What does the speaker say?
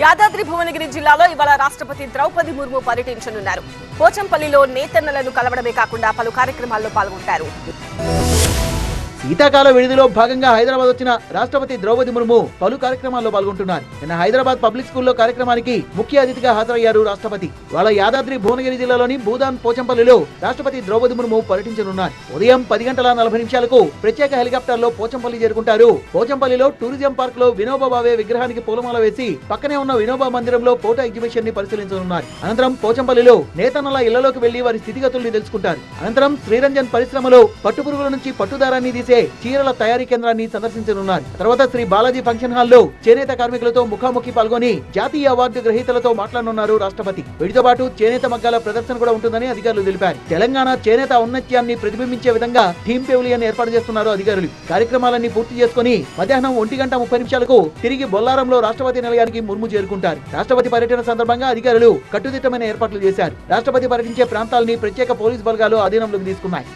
యాదాద్రి భువనగిరి జిల్లాలో ఇవాళ రాష్ట్రపతి ద్రౌపది ముర్ము పర్యటించనున్నారు. పోచంపల్లిలో నేతన్నలను కలవడమే కాకుండా పలు కార్యక్రమాల్లో పాల్గొంటారు. శీతాకాల విడిదిలో భాగంగా హైదరాబాద్ వచ్చిన రాష్ట్రపతి ద్రౌపది ముర్ము పలు కార్యక్రమాల్లో పాల్గొంటున్నారు. నిన్న హైదరాబాద్ పబ్లిక్ స్కూల్లో కార్యక్రమానికి ముఖ్య అతిథిగా హాజరయ్యారు రాష్ట్రపతి. వాళ్ళ యాదాద్రి భువనగిరి జిల్లాలోని భూదాన్ పోచంపల్లిలో రాష్ట్రపతి ద్రౌపది ముర్ము పర్యటించనున్నారు. ఉదయం పది గంటల నలభై నిమిషాలకు ప్రత్యేక హెలికాప్టర్లో పోచంపల్లి చేరుకుంటారు. పోచంపల్లిలో టూరిజం పార్క్లో వినోబా భావే విగ్రహానికి పూలమాల వేసి పక్కనే ఉన్న వినోబా మందిరంలో ఫోటో ఎగ్జిబిషన్ని పరిశీలించనున్నారు. అనంతరం పోచంపల్లిలో నేతన్నల ఇళ్ళలోకి వెళ్ళి వారి స్థితిగతుల్ని తెలుసుకుంటారు. అనంతరం శ్రీరంజన్ పరిశ్రమలో పట్టుపురుగుల నుంచి పట్టుదారాన్ని తీసే చీరల తయారీ కేంద్రాన్ని సందర్శించనున్నారు తర్వాత శ్రీ బాలాజీ ఫంక్షన్ హాల్లో చేనేత కార్మికులతో ముఖాముఖి పాల్గొని జాతీయ అవార్డు గ్రహీతలతో మాట్లాడనున్నారు రాష్ట్రపతి. వీటితో పాటు చేనేత మగ్గాల ప్రదర్శన కూడా ఉంటుందని అధికారులు తెలిపారు. తెలంగాణ చేనేత ఔన్నత్యాన్ని ప్రతిబింబించే విధంగా థీమ్ పెవిలియన్ ఏర్పాటు చేస్తున్నారు అధికారులు. కార్యక్రమాలన్నీ పూర్తి చేసుకుని మధ్యాహ్నం ఒంటి గంట ముప్పై నిమిషాలకు తిరిగి బొల్లారంలో రాష్ట్రపతి నిలయానికి ముర్ము చేరుకుంటారు. రాష్ట్రపతి పర్యటన సందర్భంగా అధికారులు కట్టుదిట్టమైన ఏర్పాట్లు చేశారు. రాష్ట్రపతి పర్యటించే ప్రాంతాలని ప్రత్యేక పోలీస్ బలగాలు అధీనంలోకి తీసుకున్నాయి.